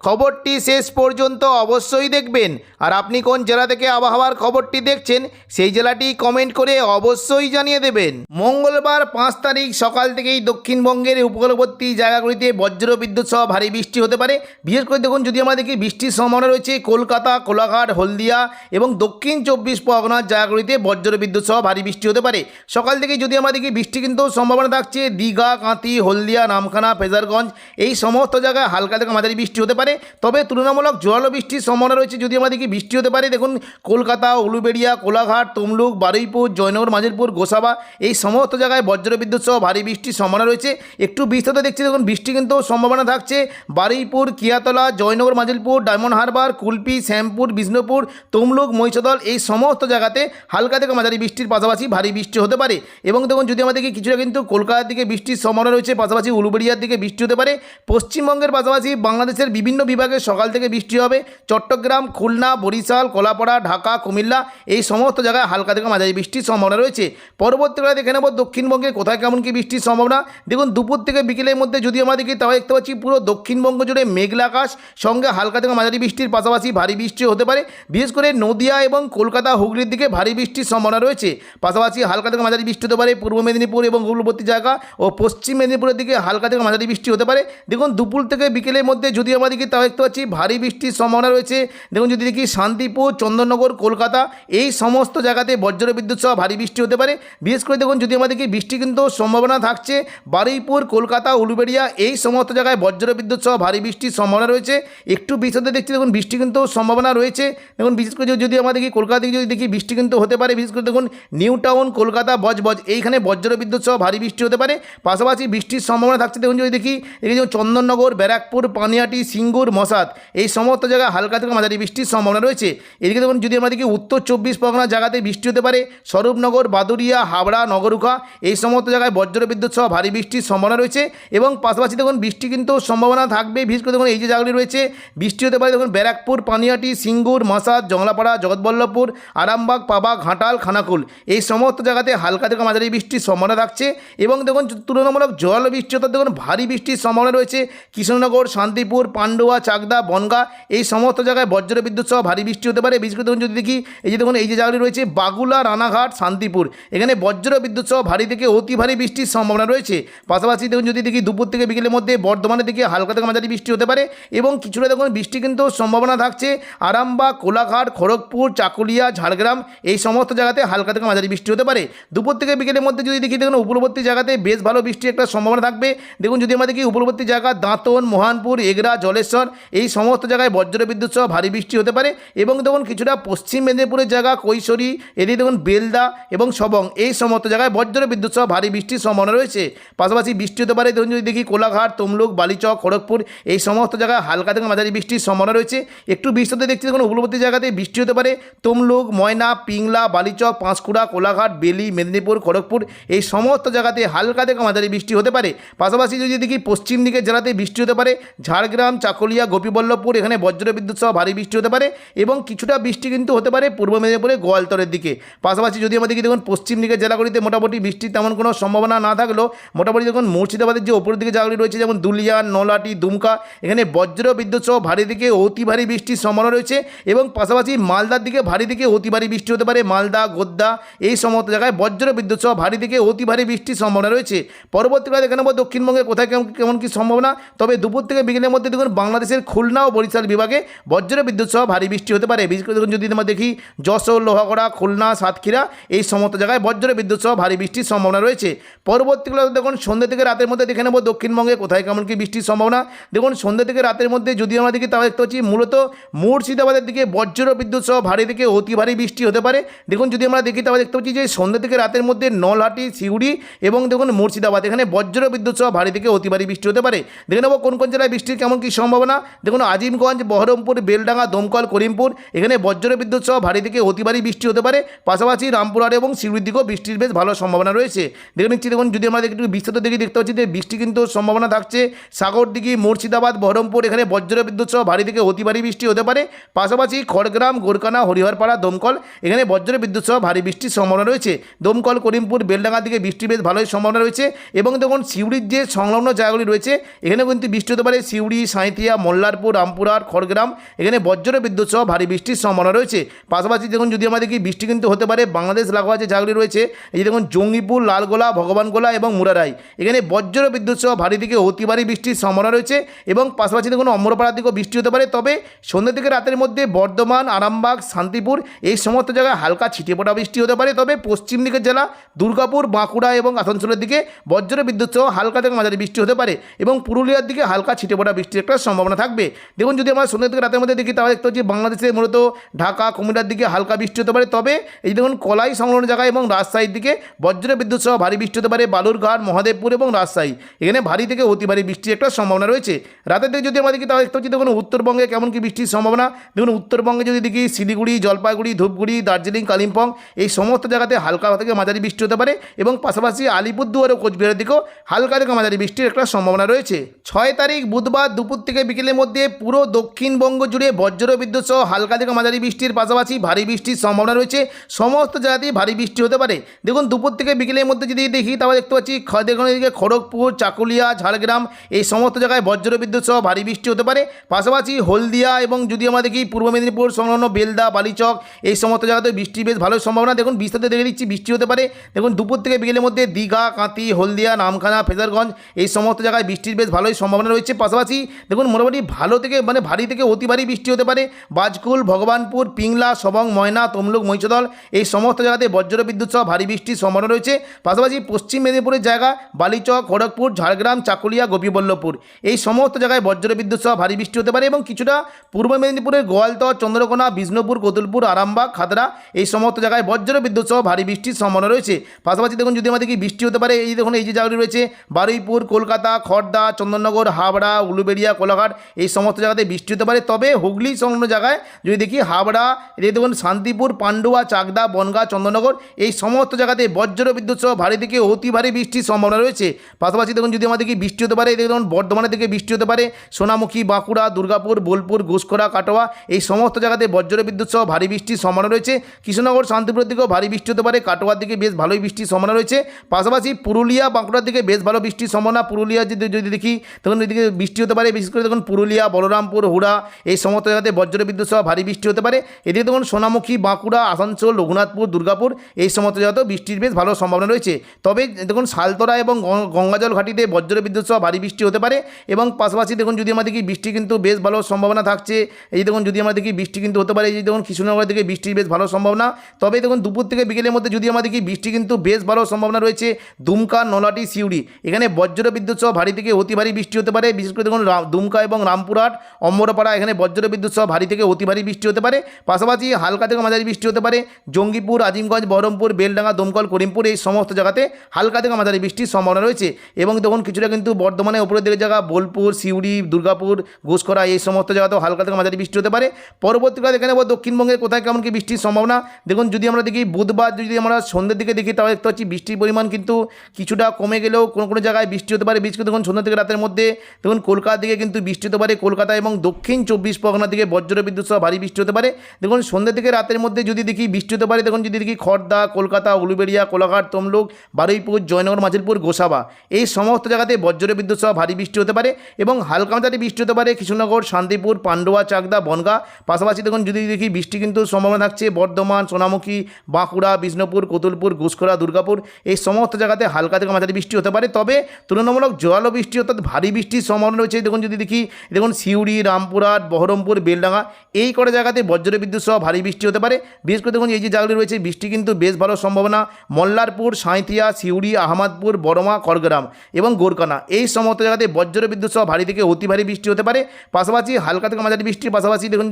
খবরটি শেষ পর্যন্ত অবশ্যই দেখবেন। আর আপনি কোন জেলা থেকে আবহাওয়ার খবরটি দেখছেন, সেই জেলাটি কমেন্ট করে অবশ্যই জানিয়ে দেবেন। মঙ্গলবার পাঁচ তারিখ সকাল থেকেই দক্ষিণবঙ্গের উপকূলবর্তী জায়গাগুলিতে বজ্র বিদ্যুৎ সহ ভারী বৃষ্টি হতে পারে। বিশেষ করে দেখুন, যদি আমরা দেখি, বৃষ্টির সম্ভাবনা রয়েছে কলকাতা, কোলাঘাট, হলদিয়া এবং দক্ষিণ চব্বিশ পরগনার জায়গাগুলিতে বজ্র বিদ্যুৎ সহ ভারী বৃষ্টি হতে পারে। সকাল থেকে যদি আমরা দেখি, বৃষ্টি কিন্তু সম্ভাবনা থাকছে। দীঘা কাঁতি হলদিয়া, নামখানা, ফেজারগঞ্জ, এই সমস্ত জায়গায় হালকা থেকে মাঝারি বৃষ্টি হতে পারে। তবে তুলনামূলক জোরালো বৃষ্টির সম্ভাবনা রয়েছে। যদি আমরা দেখি বৃষ্টি হতে পারে, দেখুন, কলকাতা, উলুবেড়িয়া, কোলাঘাট, তমলুক, বারুইপুর, জয়নগর মাজিরপুর গোসাবা, এই সমস্ত জায়গায় বজ্রবিদ্যুৎ সহ ভারী বৃষ্টির সম্ভাবনা রয়েছে। একটু বিস্তৃত দেখছি, দেখুন, বৃষ্টি কিন্তু সম্ভাবনা থাকছে। বারুইপুর, কিয়াতলা, জয়নগর মাজিলপুর ডায়মন্ড হারবার, কুলপি, শ্যামপুর, বিষ্ণুপুর, তমলুক, মহিষদল, এই সমস্ত জায়গাতে হালকা থেকে মাঝারি বৃষ্টির পাশাপাশি ভারী বৃষ্টি হতে পারে। এবং দেখুন যদি দেখি কিছুটা কিন্তু কলকাতার দিকে বৃষ্টির সম্ভাবনা রয়েছে, পাশাপাশি উলুবেড়িয়ার দিকে বৃষ্টি হতে পারে, পশ্চিমবঙ্গের পাশাপাশি বাংলাদেশের বিভিন্ন বিভাগে সকাল থেকে বৃষ্টি হবে। চট্টগ্রাম, খুলনা, বরিশাল, কলাপাড়া, ঢাকা, কুমিল্লা এই সমস্ত জায়গায় হালকা থেকে মাঝারি বৃষ্টির সম্ভাবনা রয়েছে। পরবর্তীকালে দেখে নেব দক্ষিণবঙ্গে কোথায় কেমন কি বৃষ্টির সম্ভাবনা। দেখুন, দুপুর থেকে বিকেলের মধ্যে যদি আমরা দেখি তাহলে দেখতে পাচ্ছি পুরো দক্ষিণবঙ্গ জুড়ে মেঘলা আকাশ, সঙ্গে হালকা থেকে মাঝারি বৃষ্টির পাশাপাশি ভারী বৃষ্টি হতে পারে। বিশেষ করে নদিয়া এবং কলকাতা, হুগলির দিকে ভারী বৃষ্টির সম্ভাবনা রয়েছে। পাশাপাশি হালকা থেকে মাঝারি বৃষ্টি হতে পারে পূর্ব মেদিনীপুর এবং উপকূলবর্তী জায়গা ও পশ্চিম মেদিনীপুরের দিকে হালকা থেকে মাঝারি বৃষ্টি হতে পারে। দেখুন, দুপুর থেকে বিকেলের মধ্যে যদি আমরা দেখি তাহলে দেখতে পাচ্ছি ভারী বৃষ্টির সম্ভাবনা রয়েছে। দেখুন, যদি দেখি শান্তিপুর, চন্দননগর, কলকাতা, এই সমস্ত জায়গাতে বজ্র বিদ্যুৎ সহ ভারী বৃষ্টি হতে পারে। বিশেষ করে দেখুন, যদি দেখি বৃষ্টি কিন্তু সম্ভাবনা থাকছে, বারুইপুর, কলকাতা, উলুবেড়িয়া, এই সমস্ত জায়গায় বজ্র বিদ্যুৎ সহ ভারী বৃষ্টির সম্ভাবনা রয়েছে। একটু বিশদে দেখছি দেখুন, বৃষ্টি কিন্তু সম্ভাবনা রয়েছে। দেখুন, বিশেষ করে যদি দেখি কলকাতা থেকে যদি দেখি, বৃষ্টি কিন্তু হতে পারে। বিশেষ করে দেখুন, নিউ টাউন, কলকাতা, বজবজ, এইখানে বজ্র বিদ্যুৎ সহ ভারী বৃষ্টি হতে পারে। পাশাপাশি বৃষ্টির সম্ভাবনা থাকছে। দেখুন, যদি দেখি, এই যে চন্দননগর, ব্যারাকপুর, পানিয়াটি সিঙ্গুর মশাদ এই সমস্ত জায়গায় হালকা থেকে মাঝারি বৃষ্টির সম্ভাবনা রয়েছে। এদিকে দেখুন, যদি আমরা দেখি উত্তর চব্বিশ পরগনা জায়গাতে বৃষ্টি হতে পারে, স্বরূপনগর বাদুরিয়া হাবড়া, নগরুখা, এই সমস্ত জায়গায় বজ্র বিদ্যুৎ সহ ভারী বৃষ্টির সম্ভাবনা রয়েছে এবং পাশাপাশি দেখুন, বৃষ্টি কিন্তু সম্ভাবনা থাকবে। বিশেষ করে দেখুন, এই যে জায়গাগুলি রয়েছে, বৃষ্টি হতে পারে দেখুন, ব্যারাকপুর, পানিয়াটি, সিঙ্গুর মাসাদ জংলাপাড়া, জগৎবল্লভপুর, আরামবাগ পাবা ঘাটাল খানাকুল। এই সমস্ত জায়গাতে হালকা থেকে মাঝারি বৃষ্টির সম্ভাবনা থাকছে এবং দেখুন, তুলনামূলক জল বৃষ্টি, অর্থাৎ দেখুন, ভারী বৃষ্টির সম্ভাবনা রয়েছে। কৃষ্ণনগর শান্তিপুর পান্ডুয়া চাকদা, বনগা এই সমস্ত জায়গায় বজ্র বিদ্যুৎ সহ ভারী বৃষ্টি হতে পারে। বিশেষ করে যদি দেখি, এই যে দেখুন, এই যে জায়গাটি রয়েছে, বাগুলা, রানাঘাট, শান্তিপুর। এখানে বজ্র বিদ্যুৎ সহ ভারী থেকে অতি ভারী বৃষ্টির সম্ভাবনা রয়েছে। পাশাপাশি দেখুন, যদি দেখি, দুপুর থেকে বিকেলের মধ্যে বর্ধমানের দিকে হালকা থেকে মাঝারি বৃষ্টি হতে পারে এবং কিছুটা দেখুন, বৃষ্টি কিন্তু সম্ভাবনা থাকছে। আরামবাগ, কোলাঘাট, খড়গপুর, চাকুলিয়া, ঝাড়গ্রাম এই সমস্ত জায়গাতে হালকা থেকে মাঝারি বৃষ্টি হতে পারে। দুপুর থেকে বিকেলের মধ্যে যদি দেখি, দেখুন উপকূলবর্তী জায়গাতে বেশ ভালো বৃষ্টির একটা সম্ভাবনা থাকবে। দেখুন, যদি আমরা দেখি উপকূলবর্তী জায়গা দাঁতন, মহানপুর, এগরা, জলেশ্বর এই সমস্ত জায়গায় বজ্র বিদ্যুৎ সহ ভারী বৃষ্টি হতে পারে এবং দেখুন কিছুটা পশ্চিম মেদিনীপুরের জায়গা, কৈশোরী, এদিকে দেখুন বেলদা এবং সবং, এই সমস্ত জায়গায় বজ্র বিদ্যুৎ সহ ভারী বৃষ্টির সম্ভাবনা রয়েছে। পাশাপাশি বৃষ্টি হতে পারে, দেখুন যদি দেখি কোলাঘাট, তমলুক, বালিচক, খড়গপুর, এই সমস্ত জায়গায় হালকা থেকে মাঝারি বৃষ্টির সম্ভাবনা রয়েছে। একটু বৃষ্টিতে দেখছি দেখুন উপকূলবর্তী জায়গাতে বৃষ্টি হতে পারে, তমলুক, ময়না, পিংলা, বালিচক, পাঁশকুড়া, কোলাঘাট, বেলি, মেদিনীপুর, খড়গপুর, এই সমস্ত জায়গাতে হালকা থেকে মাঝারি বৃষ্টি হতে পারে। পাশাপাশি যদি দেখি পশ্চিম দিকের জেলাতে বৃষ্টি হতে পারে, ঝাড়গ্রাম চাকুলিয়া, গোপীবল্লভপুর, এখানে বজ্র বিদ্যুৎ সহ ভারী বৃষ্টি হতে পারে এবং কিছুটা বৃষ্টি কিন্তু হতে পারে পূর্ব মেদিনীপুরে গোয়ালতরের দিকে। পাশাপাশি যদি আমরা দেখি দেখুন, পশ্চিম দিকের জেলাগুলিতে মোটামুটি বৃষ্টির তেমন কোনো সম্ভাবনা না থাকলেও মোটামুটি দেখুন, মুর্শিদাবাদের যে ওপরের দিকে জায়গাগুলি রয়েছে, যেমন দুলিয়া নলাটি দুমকা, এখানে বজ্র বিদ্যুৎ সহ ভারী দিকে অতি ভারী বৃষ্টির সম্ভাবনা রয়েছে এবং পাশাপাশি মালদার দিকে ভারী দিকে অতি ভারী বৃষ্টি হতে পারে, মালদা গোদ্দা এই সমস্ত জায়গায় বজ্র বিদ্যুৎ সহ ভারী দিকে অতি ভারী বৃষ্টির সম্ভাবনা রয়েছে। পরবর্তীকালে দেখে নেব দক্ষিণবঙ্গে কোথায় কেমন কেমন কী সম্ভাবনা। তবে দুপুর থেকে বিকেলের মধ্যে দেখুন, বাংলা বাংলাদেশের খুলনা ও বরিশাল বিভাগে বজ্র বিদ্যুৎ সহ ভারী বৃষ্টি হতে পারে। বিশেষ করে যদি আমরা দেখি যশোর, লোহাগড়া, খুলনা, সাতক্ষীরা, এই সমস্ত জায়গায় বজ্র বিদ্যুৎ সহ ভারী বৃষ্টির সম্ভাবনা রয়েছে। পরবর্তীকালে দেখুন, সন্ধ্যে থেকে রাতের মধ্যে দেখে নেব দক্ষিণবঙ্গে কোথায় কেমন কি বৃষ্টির সম্ভাবনা। দেখুন, সন্ধ্যে থেকে রাতের মধ্যে যদি আমরা দেখি, তাহলে দেখতে পাচ্ছি মূলত মুর্শিদাবাদের দিকে বজ্র বিদ্যুৎ সহ ভারী থেকে অতি ভারী বৃষ্টি হতে পারে। দেখুন, যদি আমরা দেখি, তাহলে দেখতে পাচ্ছি যে সন্ধ্যে থেকে রাতের মধ্যে নলহাটি, সিউড়ি এবং দেখুন, মুর্শিদাবাদ, এখানে বজ্র বিদ্যুৎ সহ ভারী থেকে অতি ভারী বৃষ্টি হতে পারে। দেখে নেব কোন কোন জেলায় বৃষ্টির কেমন কি কী সম্ভাবনা। দেখুন, আজিমগঞ্জ, বহরমপুর, বেলডাঙ্গা, দমকল, করিমপুর, এখানে বজ্র বিদ্যুৎ সহ ভারী থেকে অতি ভারী বৃষ্টি হতে পারে। পাশাপাশি রামপুরহাট এবং সিউড়ির দিকেও বৃষ্টির বেশ ভালো সম্ভাবনা রয়েছে। দেখে নিচ্ছি, দেখুন, যদি আমরা একটু বিস্তৃত দিকে দেখতে পাচ্ছি যে বৃষ্টি কিন্তু সম্ভাবনা থাকছে। সাগরদিঘি, মুর্শিদাবাদ, বহরমপুর, এখানে বজ্র বিদ্যুৎ সহ ভারী থেকে অতি ভারী বৃষ্টি হতে পারে। পাশাপাশি খড়গ্রাম গোরকানা হরিহরপাড়া, দমকল, এখানে বজ্র বিদ্যুৎ সহ ভারী বৃষ্টির সম্ভাবনা রয়েছে। দমকল, করিমপুর, বেলডাঙ্গার দিকে বৃষ্টি বেশ ভালোই সম্ভাবনা রয়েছে। এবং দেখুন সিউড়ির যে সংলগ্ন জায়গাগুলি রয়েছে এখানে কিন্তু বৃষ্টি হতে পারে। সিউড়ি সাঁইথিয়া মোল্লারপুর, রামপুরহাট, খড়গ্রাম, এখানে বজ্র বিদ্যুৎ সহ ভারী বৃষ্টির সম্ভাবনা রয়েছে। পাশাপাশি দেখুন, যদি আমরা দেখি বৃষ্টি কিন্তু হতে পারে, বাংলাদেশ লাগোয়া যে জায়গাগুলি রয়েছে, এই দেখুন, জঙ্গিপুর, লালগোলা, ভগবানগোলা এবং মুরারাই, এখানে বজ্র বিদ্যুৎ সহ ভারী দিকে অতি ভারী বৃষ্টির সম্ভাবনা রয়েছে এবং পাশাপাশি দেখুন অমরপাড়ার দিকেও বৃষ্টি হতে পারে। তবে সন্ধ্যা থেকে রাতের মধ্যে বর্ধমান, আরামবাগ, শান্তিপুর, এই সমস্ত জায়গায় হালকা ছিটিয়ে পড়া বৃষ্টি হতে পারে। তবে পশ্চিম দিকের জেলা, দুর্গাপুর, বাঁকুড়া এবং আসানসোলের দিকে বজ্র বিদ্যুৎ সহ হালকা থেকে মাঝারি বৃষ্টি হতে পারে এবং পুরুলিয়ার দিকে হালকা ছিটে পড়া বৃষ্টির একটা সম্ভাবনা থাকবে। দেখুন, যদি আমরা সন্ধ্যা থেকে রাতের মধ্যে দেখি, তাহলে দেখতে পাচ্ছি বাংলাদেশে মূলত ঢাকা, কুমিল্লার দিকে হালকা বৃষ্টি হতে পারে। তবে এই দেখুন, কলাই সংলগ্ন জায়গায় এবং রাজশাহীর দিকে বজ্র বিদ্যুৎ সহ ভারী বৃষ্টি হতে পারে বালুরঘাট, মহাদেবপুর এবং রাজশাহী। এখানে ভারী থেকে অতি ভারী বৃষ্টির একটা সম্ভাবনা রয়েছে। রাতের দিকে যদি আমরা দেখি, তাহলে দেখতে হচ্ছে দেখুন, উত্তরবঙ্গে কেমন কি বৃষ্টির সম্ভাবনা। দেখুন, উত্তরবঙ্গে যদি দেখি, শিলিগুড়ি, জলপাইগুড়ি, ধূপগুড়ি, দার্জিলিং, কালিম্পং, এই সমস্ত জায়গাতে হালকা থেকে মাঝারি বৃষ্টি হতে পারে এবং পাশাপাশি আলিপুরদুয়ার ও কোচবিহারের দিকেও হালকা থেকে মাঝারি বৃষ্টির একটা সম্ভাবনা রয়েছে। ছয় তারিখ, বুধবার দুপুর থেকে বিকেলের মধ্যে পুরো দক্ষিণবঙ্গ জুড়ে বজ্র বিদ্যুৎ সহ হালকা থেকে মাঝারি বৃষ্টির পাশাপাশি ভারী বৃষ্টির সম্ভাবনা রয়েছে। সমস্ত জায়গাতেই ভারী বৃষ্টি হতে পারে। দেখুন, দুপুর থেকে বিকেলের মধ্যে যদি দেখি, তাহলে দেখতে পাচ্ছি দেখুন এদিকে খড়গপুর, চাকুলিয়া, ঝাড়গ্রাম এই সমস্ত জায়গায় বজ্র বিদ্যুৎ সহ ভারী বৃষ্টি হতে পারে। পাশাপাশি হলদিয়া এবং যদি আমরা দেখি পূর্ব মেদিনীপুর, সংলগ্ন বেলদা, বালিচক এই সমস্ত জায়গাতে বৃষ্টি বেশ ভালো সম্ভাবনা। দেখুন, বিস্তারিত দেখে দিচ্ছি, বৃষ্টি হতে পারে। দেখুন, দুপুর থেকে বিকেলের মধ্যে দীঘা কাঁতি হলদিয়া, নামখানা, ফেজারগঞ্জ এই সমস্ত জায়গায় বৃষ্টির বেশ ভালোই সম্ভাবনা রয়েছে। পাশাপাশি দেখুন মোটামুটি ভালো থেকে মানে ভারী থেকে অতি ভারী বৃষ্টি হতে পারে। বাজকুল, ভগবানপুর, পিংলা, সবং, ময়না, তমলুক মহিষদল এই সমস্ত জায়গাতে বজ্র বিদ্যুৎ সহ ভারী বৃষ্টির সম্ভাবনা রয়েছে। পাশাপাশি পশ্চিম মেদিনীপুরের জায়গা, বালিচক, খড়গপুর, ঝাড়গ্রাম, চাকুলিয়া, গোপীবল্লভপুর, এই সমস্ত জায়গায় বজ্র বিদ্যুৎ সহ ভারী বৃষ্টি হতে পারে এবং কিছুটা পূর্ব মেদিনীপুরের গোয়ালতর, চন্দ্রকোনা, বিষ্ণুপুর, কতুলপুর, আরামবাগ, খাতড়া, এই সমস্ত জায়গায় বজ্র বিদ্যুৎ সহ ভারী বৃষ্টির সম্ভাবনা রয়েছে। পাশাপাশি দেখুন, যদি আমাদের কি বৃষ্টি হতে পারে, এই দেখুন, এই যে জায়গাগুলি রয়েছে, বারুইপুর, কলকাতা খড়দা চন্দননগর, হাবড়া, উলুবেড়িয়া, কোলাঘাট এই সমস্ত জায়গাতে বৃষ্টি হতে পারে। তবে হুগলি সংলগ্ন জায়গায় যদি দেখি হাবড়া এদিকে দেখুন শান্তিপুর, পান্ডুয়া, চাকদা, বনগা, চন্দননগর এই সমস্ত জায়গাতে বজ্র বিদ্যুৎ সহ ভারী থেকে অতি ভারী বৃষ্টির সম্ভাবনা রয়েছে। পাশাপাশি দেখুন যদি আমাদের বৃষ্টি হতে পারে দেখুন বর্ধমানের দিকে বৃষ্টি হতে পারে। সোনামুখী, বাঁকুড়া, দুর্গাপুর, বোলপুর ঘুষখোরা কাটোয়া এই সমস্ত জায়গাতে বজ্র বিদ্যুৎ সহ ভারী বৃষ্টির সম্ভাবনা রয়েছে। কৃষ্ণনগর, শান্তিপুরের দিকেও ভারী বৃষ্টি হতে পারে। কাটোয়ার দিকে বেশ ভালোই বৃষ্টির সম্ভাবনা রয়েছে। পাশাপাশি পুরুলিয়া, বাঁকুড়ার দিকে বেশ ভালো বৃষ্টির সম্ভাবনা। পুরুলিয়া যদি যদি দেখি, তখন এদিকে বৃষ্টি হতে পারে। বিশেষ করে পুরুলিয়া, বলরামপুর, হুড়া, এই সমস্ত জায়গাতে বজ্র বিদ্যুৎ সহ ভারী বৃষ্টি হতে পারে। এদিকে দেখুন, সোনামুখী, বাঁকুড়া, আসানসোল, রঘুনাথপুর, দুর্গাপুর, এই সমস্ত জায়গাতেও বৃষ্টির বেশ ভালো সম্ভাবনা রয়েছে। তবে দেখুন সালতরা এবং গঙ্গাজল ঘাটিতে বজ্র বিদ্যুৎ সহ ভারী বৃষ্টি হতে পারে এবং পাশাপাশি দেখুন, যদি আমরা দেখি বৃষ্টি কিন্তু বেশ ভালো সম্ভাবনা থাকছে, এই দেখুন, যদি আমরা দেখি বৃষ্টি কিন্তু হতে পারে, এই দেখুন কৃষ্ণনগরের দিকে বৃষ্টির বেশ ভালো সম্ভাবনা। তবে দেখুন, দুপুর থেকে বিকেলের মধ্যে যদি আমরা দেখি বৃষ্টি কিন্তু বেশ ভালো সম্ভাবনা রয়েছে, দুমকা নলাটি সিউড়ি। এখানে বজ্র বিদ্যুৎ সহ ভারী থেকে অতি ভারী বৃষ্টি হতে পারে, বিশেষ করে দেখুন দুমকা এবং রামপুরহাট, অম্বরপাড়া, এখানে বজ্র বিদ্যুৎ সহ ভারী থেকে অতি ভারী বৃষ্টি হতে পারে। পাশাপাশি হালকা থেকে মাঝারি বৃষ্টি হতে পারে। জঙ্গিপুর, আজিমগঞ্জ, বহরমপুর, বেলডাঙ্গা, দমকল, করিমপুর এই সমস্ত জায়গাতে হালকা থেকে মাঝারি বৃষ্টির সম্ভাবনা রয়েছে। এবং তখন কিছুটা কিন্তু বর্ধমানে উপরের দিকে জায়গা বোলপুর, সিউড়ি, দুর্গাপুর ঘোষকরা এই সমস্ত জায়গাতেও হালকা থেকে মাঝারি বৃষ্টি হতে পারে। পরবর্তীকালে দেখে নেব দক্ষিণবঙ্গের কোথায় কেমন কি বৃষ্টির সম্ভাবনা। দেখুন, যদি আমরা দেখি বুধবার যদি আমরা সন্ধ্যের দিকে দেখি, তাহলে দেখতে পাচ্ছি বৃষ্টির পরিমাণ কিন্তু কিছুটা কমে গেলেও কোনো কোনো জায়গায় বৃষ্টি হতে পারে। বৃষ্টি দেখুন সন্ধ্যা থেকে রাতের মধ্যে। দেখুন, কলকাতার দিকে কিন্তু বৃষ্টি হতে পারে কলকাতা এবং দক্ষিণ চব্বিশ পরগনা থেকে বজ্র বিদ্যুৎ সহ ভারী বৃষ্টি হতে পারে। দেখুন, সন্ধ্যা থেকে রাতের মধ্যে যদি দেখি বৃষ্টি হতে পারে, দেখুন, যদি দেখি খড়দা কলকাতা, উলুবেড়িয়া, কোলাঘাট, তমলুক, বারুইপুর, জয়নগর মাঝিরপুর গোসাবা, এই সমস্ত জায়গাতে বজ্র বিদ্যুৎ সহ ভারী বৃষ্টি হতে পারে এবং হালকা মাঝারি বৃষ্টি হতে পারে কৃষ্ণনগর, শান্তিপুর, পান্ডুয়া, চাকদা, বনগা। পাশাপাশি দেখুন, যদি দেখি বৃষ্টি কিন্তু সম্ভাবনা থাকছে বর্ধমান, সোনামুখী, বাঁকুড়া, বিষ্ণুপুর, কতুলপুর ঘুষখোরা দুর্গাপুর, এই সমস্ত জায়গাতে হালকা থেকে মাঝারি বৃষ্টি হতে পারে। তবে তুলনামূলক জোরালো বৃষ্টি অর্থাৎ ভারী বৃষ্টির সম্ভাবনা রয়েছে। দেখুন, যদি দেখি দেখি। দেখুন, সিউড়ি, রামপুরহাট, বহরমপুর, বেলডাঙ্গা, এই কটা জায়গাতে বজ্র বিদ্যুৎ সহ ভারী বৃষ্টি হতে পারে। বিশেষ করে দেখুন, এই যে জায়গাগুলি রয়েছে, বৃষ্টি কিন্তু বেশ ভালো সম্ভাবনা। মল্লারপুর, সাঁইথিয়া, সিউড়ি, আহমদপুর, বড়মা করগ্রাম এবং গোরকানা এই সমস্ত জায়গাতে বজ্র বিদ্যুৎ সহ ভারী থেকে অতি ভারী বৃষ্টি হতে পারে। পাশাপাশি হালকা থেকে মাঝারি বৃষ্টির পাশাপাশি দেখুন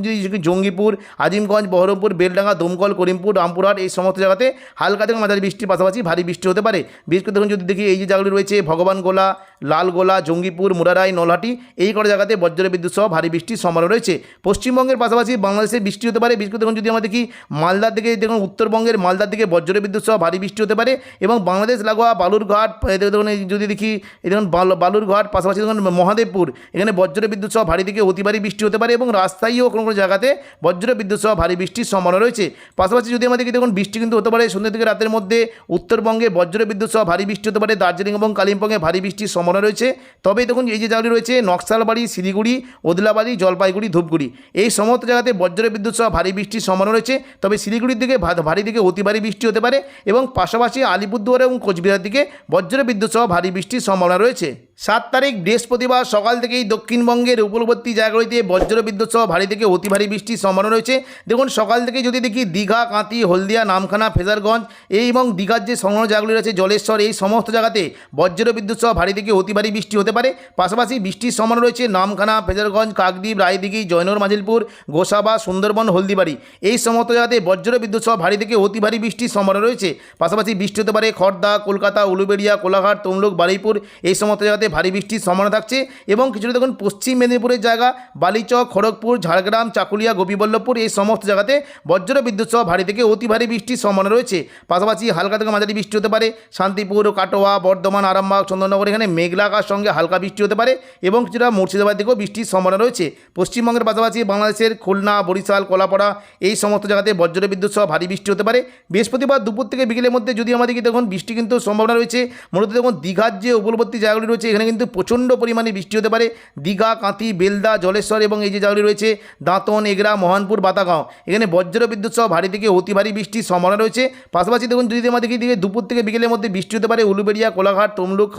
জঙ্গিপুর, আজিমগঞ্জ, বহরমপুর, বেলডাঙ্গা, দমকল, করিমপুর, রামপুরহাট, এই সমস্ত জায়গাতে হালকা থেকে মাঝারি বৃষ্টির পাশাপাশি ভারী বৃষ্টি হতে পারে। বিশেষ করে দেখুন, যদি দেখি, এই যে জায়গাগুলি রয়েছে, ভগবানগোলা, লালগোলা, জঙ্গিপুর, মুরারাই, নলহাটি, এই কটা জায়গাতে বজ্র বিদ্যুৎ সহ ভারী বৃষ্টির সম্ভাবনা রয়েছে। পশ্চিমবঙ্গের পাশাপাশি বাংলাদেশে বৃষ্টি হতে পারে। বিশেষ দেখুন যদি আমরা দেখি, মালদার দিকে দেখুন, উত্তরবঙ্গের মালদার দিকে বজ্র বিদ্যুৎ সহ ভারী বৃষ্টি হতে পারে এবং বাংলাদেশ, লাগোয়া, বালুরঘাট দেখুন যদি দেখি দেখুন বালুরঘাট, পাশাপাশি দেখুন, মহাদেবপুর, এখানে বজ্র বিদ্যুৎ সহ ভারী থেকে অতি ভারী বৃষ্টি হতে পারে এবং রাস্তায়ও কোনো কোনো জায়গাতে বজ্র বিদ্যুৎ সহ ভারী বৃষ্টির সম্ভাবনা রয়েছে। পাশাপাশি যদি দেখি, দেখুন, বৃষ্টি কিন্তু হতে পারে সন্ধ্যা থেকে রাতের মধ্যে উত্তরবঙ্গে বজ্র বিদ্যুৎ সহ ভারী বৃষ্টি হতে পারে। দার্জিলিং এবং কালিম্পংয়ে ভারী বৃষ্টির সম্ভাবনা রয়েছে। তবে দেখুন, এই যে জায়গাটি রয়েছে, নকশালবাড়ি শিলিগুড়ি ওদলাবাড়ি জলপাইগুড়ি, ধূপগুড়ি। এই সমস্ত জায়গাতে বজ্র বিদ্যুৎ সহ ভারী বৃষ্টির সম্ভাবনা রয়েছে। তবে শিলিগুড়ির দিকে ভারী দিকে অতি ভারী বৃষ্টি হতে পারে এবং পাশাপাশি আলিপুরদুয়ার এবং কোচবিহার দিকে বজ্র বিদ্যুৎ সহ ভারী বৃষ্টির সম্ভাবনা রয়েছে। সাত তারিখ বৃহস্পতিবার সকাল থেকেই দক্ষিণবঙ্গের উপকূলবর্তী জায়গাগুলিতে বজ্র বিদ্যুৎ সহ ভারী থেকে অতি ভারী বৃষ্টির সম্ভাবনা রয়েছে। দেখুন, সকাল থেকে যদি দেখি দীঘা কাঁতি হলদিয়া, নামখানা, ফেজারগঞ্জ, এই এবং দীঘার যে সংলগ্ন জায়গাগুলি রয়েছে, জলেশ্বর, এই সমস্ত জায়গাতে বজ্র বিদ্যুৎ সহ ভারী থেকে অতি ভারী বৃষ্টি হতে পারে। পাশাপাশি বৃষ্টির সম্ভাবনা রয়েছে নামখানা, ফেজারগঞ্জ, কাকদ্বীপ, রায়দিঘি জয়নগর মাজিলপুর, গোসাবা, সুন্দরবন, হলদিবাড়ি। এই সমস্ত জায়গাতে বজ্র বিদ্যুৎ সহ ভারী থেকে অতি ভারী বৃষ্টির সম্ভাবনা রয়েছে। পাশাপাশি বৃষ্টি হতে পারে খড়দা কলকাতা, উলুবেড়িয়া, কোলাঘাট, তমলুক, বারুইপুর, এই সমস্ত জায়গাতে ভারী বৃষ্টির সম্ভাবনা থাকছে এবং কিছুটা দেখুন পশ্চিম মেদিনীপুরের জায়গা, বালিচক, খড়গপুর, ঝাড়গ্রাম, চাকুলিয়া, গোপীবল্লভপুর, এই সমস্ত জায়গাতে বজ্র বিদ্যুৎ সহ ভারী থেকে অতি ভারী বৃষ্টির সম্ভাবনা রয়েছে। পাশাপাশি হালকা থেকে মাঝারি বৃষ্টি হতে পারে। শান্তিপুর, কাটোয়া, বর্ধমান, আরামবাগ চন্দননগর এখানে মেঘলা আকাশ সঙ্গে হালকা বৃষ্টি হতে পারে এবং কিছুটা মুর্শিদাবাদ থেকেও বৃষ্টির সম্ভাবনা রয়েছে। পশ্চিমবঙ্গের পাশাপাশি বাংলাদেশের খুলনা, বরিশাল, কলাপাড়া এই সমস্ত জায়গাতে বজ্র বিদ্যুৎ সহ ভারী বৃষ্টি হতে পারে। বৃহস্পতিবার দুপুর থেকে বিকেলের মধ্যে যদি আমাদেরকে দেখুন বৃষ্টি কিন্তু সম্ভাবনা রয়েছে। মূলত দেখুন দীঘার যে উপকূলবর্তী জায়গাগুলি রয়েছে এখানে কিন্তু প্রচণ্ড পরিমাণে বৃষ্টি হতে পারে। দীঘা, কাঁথি, বেলদা, জলেশ্বর এবং এই যে জায়গাগুলি রয়েছে, দাঁতন, এগরা, মহানপুর, বাতাগাঁও। এখানে বজ্র বিদ্যুৎ সহ ভারী থেকে অতি ভারী বৃষ্টির সম্ভাবনা রয়েছে। পাশাপাশি দেখুন, যদি আমাদেরকে দিকে দুপুর থেকে বিকেলের মধ্যে বৃষ্টি হতে পারে, উলুবেড়িয়া, কোলাঘাট, তমলুক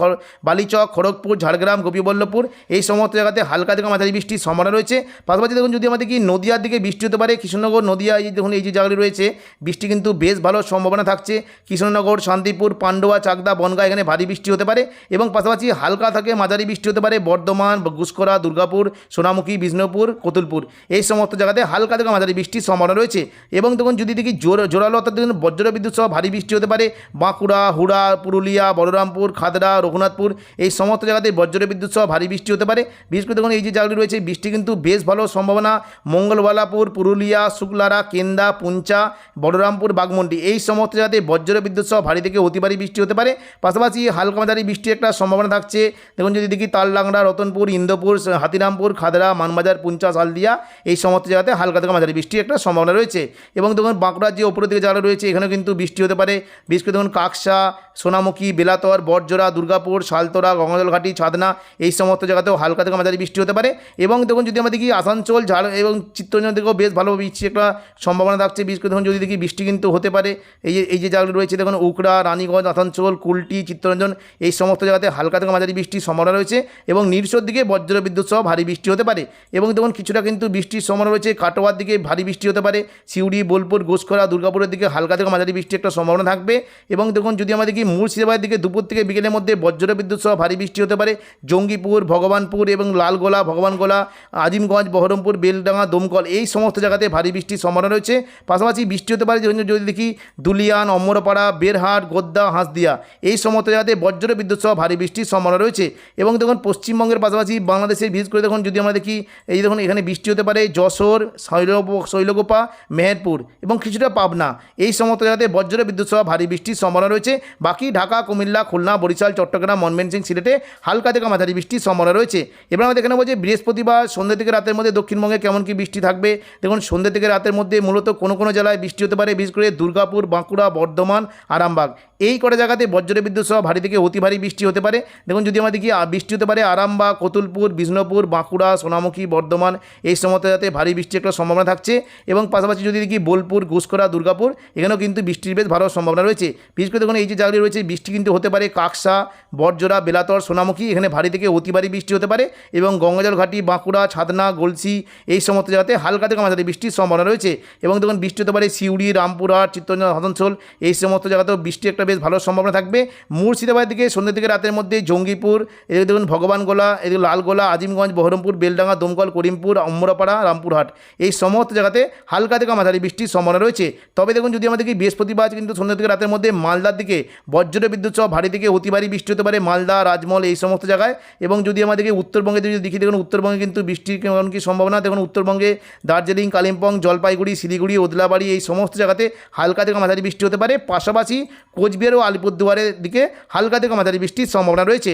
বালিচক, খড়গপুর, ঝাড়গ্রাম, গোপীবল্লভপুর, এই সমস্ত জায়গাতে হালকা থেকে মাঝারি বৃষ্টির সম্ভাবনা রয়েছে। পাশাপাশি দেখুন, যদি আমাদের কি নদিয়ার দিকে বৃষ্টি হতে পারে, কৃষ্ণনগর, নদীয়া, এই দেখুন, এই যে জায়গাগুলি রয়েছে, বৃষ্টি কিন্তু বেশ ভালো সম্ভাবনা থাকছে। কৃষ্ণনগর, শান্তিপুর, পান্ডুয়া, চাকদা, বনগা এখানে ভারী বৃষ্টি হতে পারে এবং পাশাপাশি হালকা থেকে, মাঝারি বৃষ্টি হতে পারে, বর্ধমান গুসকরা দুর্গাপুর, সোনামুখী, বিষ্ণুপুর, কতুলপুর। এই সমস্ত জায়গাতে হালকা থেকে মাঝারি বৃষ্টির সম্ভাবনা রয়েছে। এবং দেখুন, যদি দেখি জোর, জোরালো অর্থাৎ দেখুন, বজ্র বিদ্যুৎ সহ ভারী বৃষ্টি হতে পারে, বাঁকুড়া, হুড়া, পুরুলিয়া, বলরামপুর, খাদড়া, রঘুনাথপুর, এই সমস্ত জায়গাতে বজ্র বিদ্যুৎ সহ ভারী বৃষ্টি হতে পারে। বিশেষ করে দেখুন, এই যে জায়গাগুলি রয়েছে, বৃষ্টি কিন্তু বেশ ভালো সম্ভাবনা। মঙ্গলবালাপুর, পুরুলিয়া, শুক্লারা, কেন্দা, পুঞ্চা, বলরামপুর বাগমন্ডি এই সমস্ত জায়গাতে বজ্র বিদ্যুৎ সহ ভারী থেকে অতি ভারী বৃষ্টি হতে পারে। পাশাপাশি হালকা মাঝারি বৃষ্টির একটা সম্ভাবনা থাকছে। দেখুন যদি দেখি তালডাংরা, রতনপুর, ইন্দোপুর হাতিরামপুর খাদড়া মানবাজার, পুঞ্চা, সালদিয়া, এই সমস্ত জায়গাতে হালকা থেকে মাঝারি বৃষ্টির একটা সম্ভাবনা রয়েছে। এবং দেখুন বাঁকুড়ার যে ওপরের দিকে জায়গা রয়েছে, এখানেও কিন্তু বৃষ্টি হতে পারে। বিশেষ করে দেখুন কাকসা, সোনামুখী, বেলাতর, বটজোড়া, দুর্গাপুর শালতোরা গঙ্গাজলঘাটি ছাদনা এই সমস্ত জায়গাতেও হালকা থেকে মাঝারি বৃষ্টি হতে পারে। এবং দেখুন যদি আমরা দেখি আসানসোল, ঝাড়, এবং চিত্তরঞ্জন দিকেও বেশ ভালো বৃষ্টি একটা সম্ভাবনা থাকছে। বিশেষ করে দেখুন যদি দেখি বৃষ্টি কিন্তু হতে পারে। এই যে এই যে জায়গাগুলো রয়েছে, দেখুন উকড়া, রানীগঞ্জ, আসানসোল, কুলটি, চিত্তরঞ্জন, এই সমস্ত জায়গাতে হালকা থেকে মাঝারি বৃষ্টির সম্ভাবনা রয়েছে এবং নির্সর দিকে বজ্র বিদ্যুৎ সহ ভারী বৃষ্টি হতে পারে এবং দেখুন কিছুটা কিন্তু বৃষ্টির সম্ভাবনা রয়েছে। কাটোয়ার দিকে ভারী বৃষ্টি হতে পারে। সিউড়ি, বোলপুর, ঘোষখরা, দুর্গাপুরের দিকে হালকা থেকে মাঝারি বৃষ্টি একটা সম্ভাবনা থাকবে এবং দেখুন যদি আমাদের কি মুর্শিদাবাদের দিকে দুপুর থেকে বিকেলের মধ্যে বজ্র বিদ্যুৎ সহ ভারী বৃষ্টি হতে পারে। জঙ্গিপুর, ভগবানপুর এবং লালগোলা, ভগবানগোলা, আজিমগঞ্জ, বহরমপুর, বেলডাঙ্গা, দমকল এই সমস্ত জায়গাতে ভারী বৃষ্টির সম্ভাবনা রয়েছে। পাশাপাশি বৃষ্টি হতে পারে যদি দেখি দুলিয়ান অম্মরপাড়া বেরহাট গোদ্দা হাঁসদিয়া এই সমস্ত জায়গাতে বজ্র বিদ্যুৎ সহ ভারী বৃষ্টির সম্ভাবনা রয়েছে। এবং দেখুন পশ্চিমবঙ্গের পাশাপাশি বাংলাদেশের, বিশেষ করে দেখুন যদি আমরা দেখি, এই দেখুন এখানে বৃষ্টি হতে পারে, যশোর শৈল শৈলগোপা মেহেরপুর এবং কিছুটা পাবনা। এই সমস্ত জায়গাতে বজ্র বিদ্যুৎ সহ ভারী বৃষ্টির সম্ভাবনা রয়েছে। বাকি ঢাকা, কুমিল্লা, খুলনা, বরিশাল, চট্টগ্রাম ময়মনসিংহ সিলেটে হালকা থেকে মাঝারি বৃষ্টির সম্ভাবনা রয়েছে। এবার আমরা দেখে নেব যে বৃহস্পতিবার সন্ধ্যা থেকে রাতের মধ্যে দক্ষিণবঙ্গে কেমন কি বৃষ্টি থাকবে। দেখুন সন্ধ্যা থেকে রাতের মধ্যে মূলত কোনো কোনো জেলায় বৃষ্টি হতে পারে, বিশেষ করে দুর্গাপুর, বাঁকুড়া, বর্ধমান, আরামবাগ। এই কটা জায়গাতে বজ্র বিদ্যুৎ সহ ভারী থেকে অতি ভারী বৃষ্টি হতে পারে। দেখুন যদি কি আ- বৃষ্টি হতে পারে। আরামবাগ, কতুলপুর, বিষ্ণুপুর, বাঁকুড়া, সোনামুখী, বর্ধমান এই সমস্ত জায়গাতে ভারী বৃষ্টির একটা সম্ভাবনা থাকছে। এবং পাশাপাশি যদি দেখি বোলপুর ঘুষকরা দুর্গাপুর, এখানেও কিন্তু বৃষ্টির বেশ ভালো সম্ভাবনা রয়েছে। বিশেষ করে দেখুন, এই যে জায়গাগুলি রয়েছে, বৃষ্টি কিন্তু হতে পারে কাকসা বরজোড়া বেলাতর, সোনামুখী, এখানে ভারী থেকে অতি ভারী বৃষ্টি হতে পারে। এবং গঙ্গাজল ঘাটি বাঁকুড়া ছাদনা গলসি এই সমস্ত জায়গাতে হালকা থেকে মাঝারি বৃষ্টির সম্ভাবনা রয়েছে। এবং দেখুন, বৃষ্টি হতে পারে সিউড়ি, রামপুরহাট, চিত্তরঞ্জন, হাসনসোল এই সমস্ত জায়গাতেও বৃষ্টির একটা বেশ ভালো সম্ভাবনা থাকবে। মুর্শিদাবাদ থেকে সন্ধ্যে থেকে রাতের মধ্যে জঙ্গিপুর এদিকে দেখুন ভগবানগোলা, এদিকে লালগোলা, আজিমগঞ্জ, বহরমপুর, বেলডাঙ্গা, দমকল, করিমপুর, অম্বরাপাড়া, রামপুরহাট। এই সমস্ত জায়গাতে হালকা থেকে মাঝারি বৃষ্টির সম্ভাবনা রয়েছে। তবে দেখুন, যদি আমাদের কি বৃহস্পতিবার কিন্তু সন্ধ্যা থেকে রাতের মধ্যে মালদার দিকে বজ্র বিদ্যুৎ সহ ভারী থেকে অতি ভারী বৃষ্টি হতে পারে, মালদা, রাজমহল, এই সমস্ত জায়গায়। এবং যদি আমাদেরকে উত্তরবঙ্গে, যদি দেখি, দেখুন, উত্তরবঙ্গে কিন্তু বৃষ্টির কেমন কী সম্ভাবনা। দেখুন, উত্তরবঙ্গে দার্জিলিং, কালিম্পং, জলপাইগুড়ি, শিলিগুড়ি, ওদলাবাড়ি, এই সমস্ত জায়গাতে হালকা থেকে মাঝারি বৃষ্টি হতে পারে। পাশাপাশি কোচবিহার ও আলিপুরদুয়ারের দিকে হালকা থেকে মাঝারি বৃষ্টির সম্ভাবনা রয়েছে।